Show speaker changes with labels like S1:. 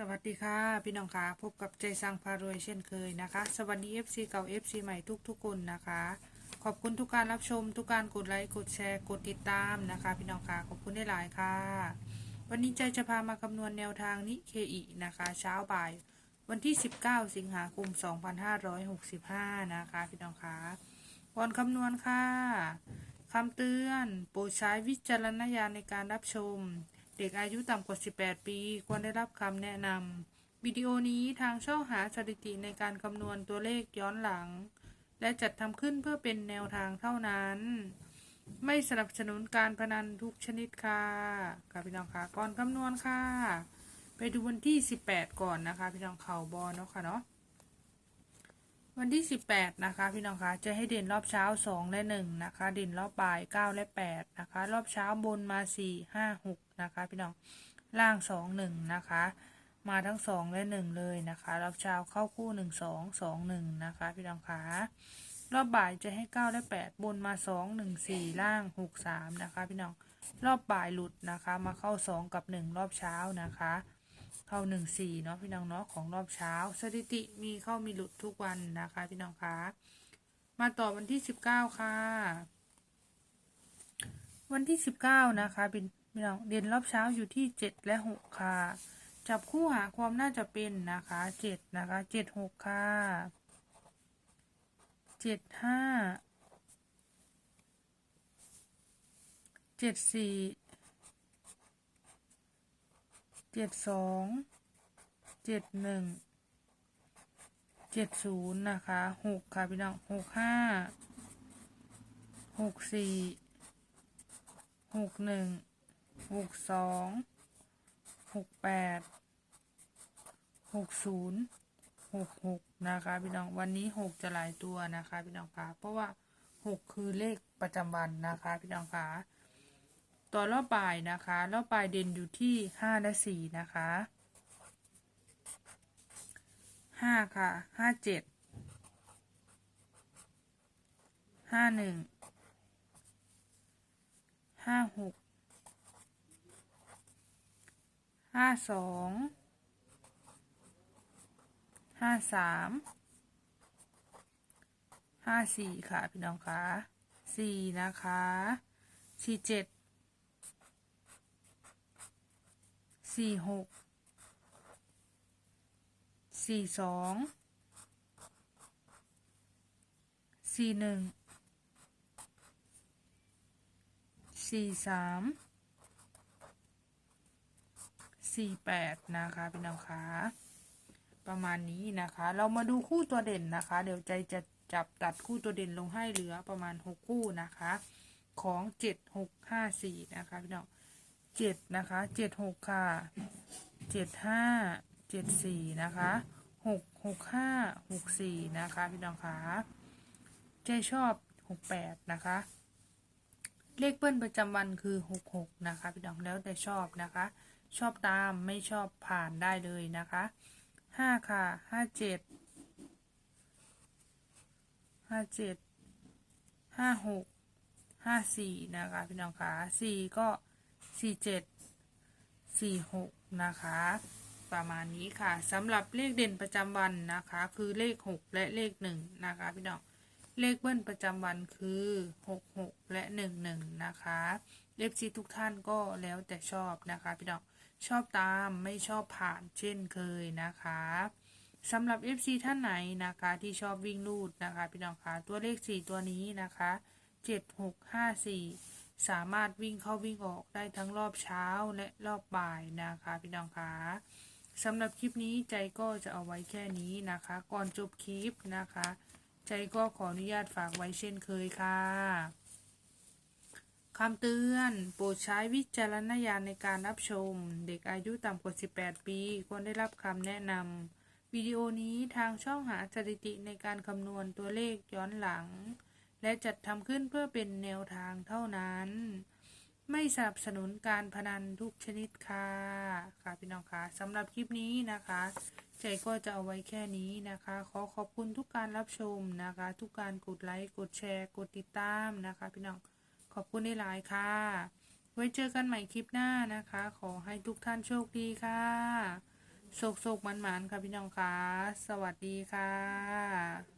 S1: สวัสดีค่ะ พี่น้องคะพบกับใจสังพารวยเช่นเคยนะคะ สวัสดี FC เก่า FC ใหม่ทุกทุกคนนะคะ ขอบคุณทุกการรับชม ทุกการกดไลค์กดแชร์กดติดตามนะคะ พี่น้องคะขอบคุณได้หลายค่ะ วันนี้ใจจะพามาคำนวณแนวทางนิเคอินะคะ เช้าบ่ายวันที่ 19 สิงหาคม 2565 นะคะ พี่น้องคะก่อนคำนวณค่ะคำเตือนโปรดใช้วิจารณญาณในการรับชม เด็กอายุต่ำกว่า 18 ปี ควรได้รับคำแนะนำวิดีโอนี้ทางช่องหาสถิติในการคำนวณตัวเลขย้อนหลัง และจัดทำขึ้นเพื่อเป็นแนวทางเท่านั้น ไม่สนับสนุนการพนันทุกชนิดค่ะค่ะพี่น้องค่ะก่อนคำนวณค่ะ ไปดูวันที่ 18 ก่อนนะคะ พี่น้องเข่าบอลเนาะค่ะเนาะ วันที่ 18 นะคะ พี่น้องคะจะให้เด่นรอบเช้า 2 และ 1 นะคะ เด่นรอบบ่าย 9 และ 8 นะคะ รอบเช้าบนมา 4 5 6 นะคะ พี่น้องล่าง 2 1 นะคะ มาทั้ง 2 และ 1 เลยนะคะ รอบเช้าเข้าคู่ 1 2 2 1 นะคะ พี่น้องคะรอบบ่ายจะให้ 9 และ 8 บนมา 2 1 4 ล่าง 6 3 นะคะ พี่น้องรอบบ่ายหลุดนะคะ มาเข้า 2 กับ 1 รอบเช้านะคะ เข้าหนึ่งสี่เนาะพี่น้องเนาะของรอบเช้า สถิติมีเข้ามีหลุดทุกวันนะคะ พี่น้องคะมาต่อวันที่สิบเก้าค่ะ วันที่สิบเก้านะคะพี่พี่น้องเด่นรอบเช้าอยู่ที่เจ็ดและหกค่ะ จับคู่หาความน่าจะเป็นนะคะเจ็ดนะคะเจ็ดหกค่ะเจ็ดห้าเจ็ดสี่ เจ็ดสองเจ็ดหนึ่งเจ็ดศูนย์นะคะหกค่ะพี่น้องหกห้าหกสี่หกหนึ่งหกสองหกแปดหกศูนย์หกหกนะคะพี่น้องวันนี้หกจะหลายตัวนะคะพี่น้องคะเพราะว่าหกคือเลขประจำวันนะคะพี่น้องคะ ต่อรอบบ่ายนะคะรอบบ่ายเด่นอยู่ที่ห้าและสี่นะคะห้าค่ะห้าเจ็ดห้าหนึ่งห้าหกห้าสองห้าสามห้าสี่ค่ะ พี่น้องคะสี่นะคะสี่เจ็ด สี่หกสี่สองสี่หนึ่งสี่สามสี่แปดนะคะพี่น้องคะประมาณนี้นะคะ เรามาดูคู่ตัวเด่นนะคะ เดี๋ยวใจจะจับตัดคู่ตัวเด่นลงให้เหลือประมาณหกคู่นะคะ ของเจ็ดหกห้าสี่นะคะพี่น้อง เจ็ดนะคะเจ็ดหกค่ะเจ็ดห้าเจ็ดสี่นะคะหกหกห้าหกสี่นะคะ พี่น้องคะใจชอบหกแปดนะคะ เลขเบิ้ลประจำวันคือหกหกนะคะ พี่น้องแล้วแต่ชอบนะคะ ชอบตามไม่ชอบผ่านได้เลยนะคะห้าค่ะห้าเจ็ดห้าเจ็ดห้าหกห้าสี่นะคะ พี่น้องคะสี่ก็ สี่เจ็ดสี่หกนะคะ ประมาณนี้ค่ะสำหรับเลขเด่นประจำวันนะคะ คือเลขหกและเลขหนึ่งนะคะพี่น้องเลขเบิ้ลประจำวันคือหกหกและหนึ่งหนึ่งนะคะเลขซีทุกท่านก็แล้วแต่ชอบนะคะพี่น้องชอบตามไม่ชอบผ่านเช่นเคยนะคะสำหรับ FC ท่านไหนนะคะที่ชอบวิ่งลูดนะคะพี่น้องคะตัวเลข 4 ตัวนี้นะคะ 7 6 5 4 สามารถวิ่งเข้าวิ่งออกได้ทั้งรอบเช้าและรอบบ่ายนะคะพี่น้องคะสำหรับคลิปนี้ใจก็จะเอาไว้แค่นี้นะคะ ก่อนจบคลิปนะคะ ใจก็ขออนุญาตฝากไว้เช่นเคยค่ะคำเตือนโปรดใช้วิจารณญาณในการรับชม เด็กอายุต่ำกว่า 18 ปีควรได้รับคำแนะนำวิดีโอนี้ทางช่องหาสถิติในการคำนวณตัวเลขย้อนหลัง และจัดทำขึ้นเพื่อเป็นแนวทางเท่านั้น ไม่สนับสนุนการพนันทุกชนิดค่ะ ค่ะพี่น้องคะสำหรับคลิปนี้นะคะ ใจก็จะเอาไว้แค่นี้นะคะ ขอขอบคุณทุกการรับชมนะคะ ทุกการกดไลค์กดแชร์กดติดตามนะคะ พี่น้องขอบคุณในหลายๆค่ะ ไว้เจอกันใหม่คลิปหน้านะคะ ขอให้ทุกท่านโชคดีค่ะโศกโศกมันๆค่ะพี่น้องค่ะสวัสดีค่ะ